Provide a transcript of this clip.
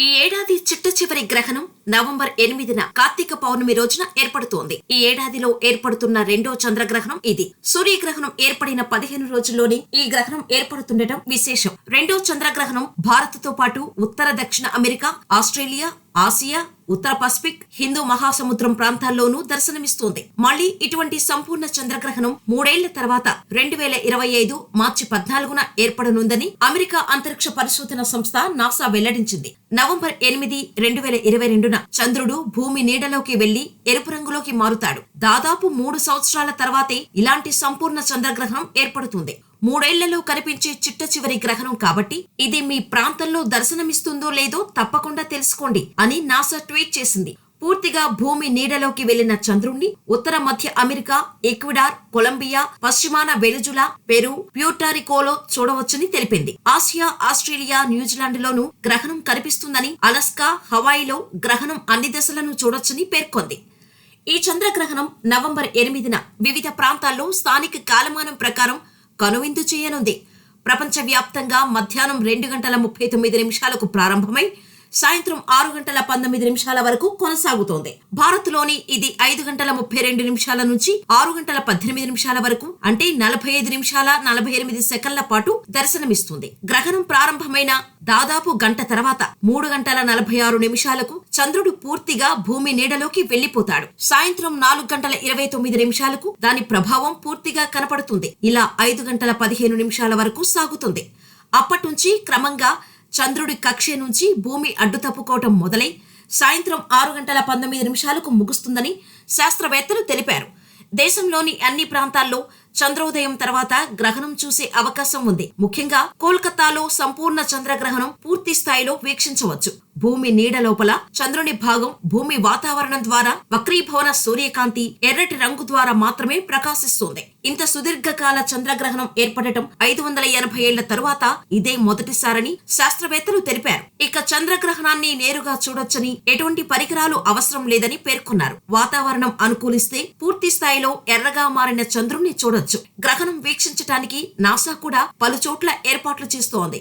ఈ ఏడాది చిట్ట చివరి గ్రహణం నవంబర్ ఎనిమిదిన కార్తీక పౌర్ణమి రోజున ఏర్పడుతోంది. ఈ ఏడాదిలో ఏర్పడుతున్న రెండో చంద్రగ్రహణం ఇది. సూర్యగ్రహణం ఏర్పడిన పదిహేను రోజుల్లోనే ఈ గ్రహణం ఏర్పడుతుండటం విశేషం. రెండో చంద్రగ్రహణం భారత్తో పాటు ఉత్తర దక్షిణ అమెరికా ఆస్ట్రేలియా ఆసియా ఉత్తర పసిఫిక్ హిందూ మహాసముద్రం ప్రాంతాల్లోనూ దర్శనమిస్తోంది. మళ్ళీ ఇటువంటి సంపూర్ణ చంద్రగ్రహణం మూడేళ్ళ తర్వాత రెండు వేల ఇరవై ఐదు మార్చి పద్నాలుగున ఏర్పడనుందని అమెరికా అంతరిక్ష పరిశోధన సంస్థ నాసా వెల్లడించింది. నవంబర్ ఎనిమిది రెండు వేల ఇరవై రెండున చంద్రుడు భూమి నీడలోకి వెళ్ళి ఎరుపు రంగులోకి మారుతాడు. దాదాపు మూడు సంవత్సరాల తర్వాతే ఇలాంటి సంపూర్ణ చంద్రగ్రహణం ఏర్పడుతుంది. మూడేళ్ళలో కనిపించే చిట్ట చివరి గ్రహణం కాబట్టి ఇది మీ ప్రాంతంలో దర్శనమిస్తుందో లేదో తప్పకుండా తెలుసుకోండి అని నాసా ట్వీట్ చేసింది. పూర్తిగా భూమి నీడలోకి వెళ్ళిన చంద్రుణ్ణి ఉత్తర మధ్య అమెరికా ఈక్విడార్ కొలంబియా పశ్చిమాన వెనుజులా పెరు ప్యూటారికోలో చూడవచ్చని తెలిపింది. ఆసియా ఆస్ట్రేలియా న్యూజిలాండ్లోనూ గ్రహణం కనిపిస్తుందని అలస్కా హవాయిలో గ్రహణం అన్ని దశలను చూడొచ్చని పేర్కొంది. ఈ చంద్రగ్రహణం నవంబర్ ఎనిమిదిన వివిధ ప్రాంతాల్లో స్థానిక కాలమానం ప్రకారం కనువిందు చేయనుంది. ప్రపంచవ్యాప్తంగా మధ్యాహ్నం రెండు గంటల ముప్పై తొమ్మిది నిమిషాలకు ప్రారంభమై సాయంత్రం ఆరు గంటల పంతొమ్మిది నిమిషాల వరకు కొనసాగుతోంది. భారత్లోని ఇది ఐదు గంటల ముప్పై రెండు నిమిషాల నుంచి ఆరు గంటల పద్దెనిమిది నిమిషాల వరకు అంటే నలభై ఐదు నిమిషాల నలభై ఎనిమిది సెకండ్ల పాటు దర్శనమిస్తుంది. గ్రహణం ప్రారంభమైన దాదాపు గంట తర్వాత మూడు గంటల నలభై ఆరు నిమిషాలకు చంద్రుడు పూర్తిగా భూమి నీడలోకి వెళ్ళిపోతాడు సాయంత్రం నాలుగు గంటల ఇరవై తొమ్మిది నిమిషాలకు దాని ప్రభావం పూర్తిగా కనపడుతుంది. ఇలా ఐదు గంటల పదిహేను నిమిషాల వరకు సాగుతుంది. అప్పట్నుంచి క్రమంగా చంద్రుడి కక్ష నుంచి భూమి అడ్డు తప్పుకోవటం మొదలై సాయంత్రం ఆరు గంటల పంతొమ్మిది నిమిషాలకు ముగుస్తుందని శాస్త్రవేత్తలు తెలిపారు. దేశంలోని అన్ని ప్రాంతాల్లో చంద్రోదయం తర్వాత గ్రహణం చూసే అవకాశం ఉంది. ముఖ్యంగా కోల్కతాలో సంపూర్ణ చంద్రగ్రహణం పూర్తి స్థాయిలో వీక్షించవచ్చు. భూమి నీడ లోపల చంద్రుని భాగం భూమి వాతావరణం ద్వారా వక్రీభవన సూర్యకాంతి ఎర్రటి రంగు ద్వారా మాత్రమే ప్రకాశిస్తుంది. ఇంత సుదీర్ఘకాల చంద్రగ్రహణం ఏర్పడటం ఐదు వందల ఎనభై ఏళ్ళ తరువాత ఇదే మొదటిసారని శాస్త్రవేత్తలు తెలిపారు. ఇక చంద్రగ్రహణాన్ని నేరుగా చూడొచ్చని ఎటువంటి పరికరాలు అవసరం లేదని పేర్కొన్నారు. వాతావరణం అనుకూలిస్తే పూర్తి స్థాయిలో ఎర్రగా మారిన చంద్రుణ్ణి చూడొచ్చు. గ్రహణం వీక్షించటానికి నాసా కూడా పలు చోట్ల ఏర్పాట్లు చేస్తోంది.